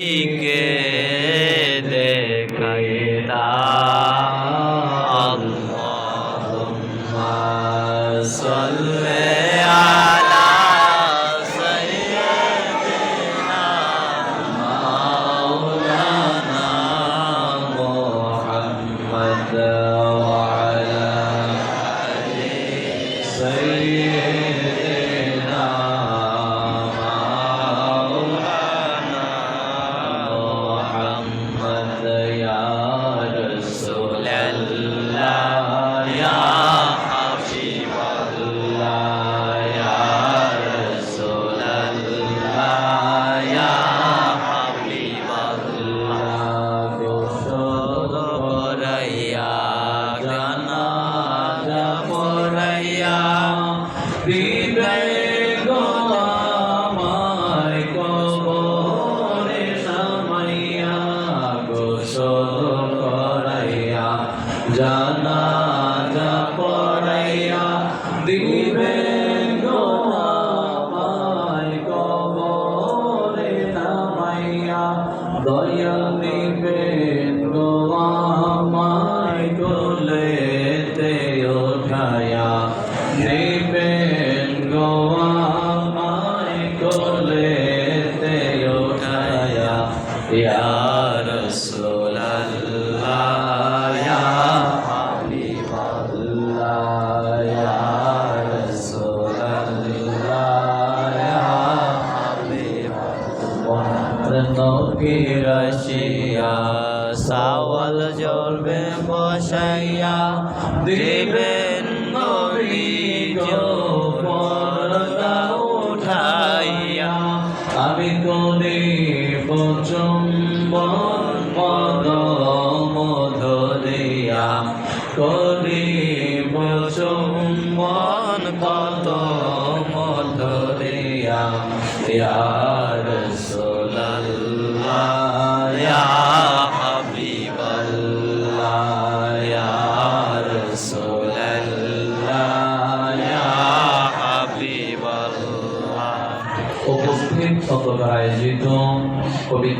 কে দেখাইতা আল্লাহুম্মা সাল্লি আলা সাইয়্যিদিনা মাওলানা জানাজা পড়াইয়া দিবে গোলামায় কবরে নামাইয়া দয়াল নিবেন গোলামায় কোলেতে রসিয়া সাওয়াল জ্বলবে বসাইয়া দেবেন পর্দা উঠাইয়া। আমি কোনে পচম্বন পদ মধুরিয়া কোনে পচম্বন কত মধুরিয়া ইয়া রাসূলুল্লাহ উপস্থিত অথবা আয়োজিত কবি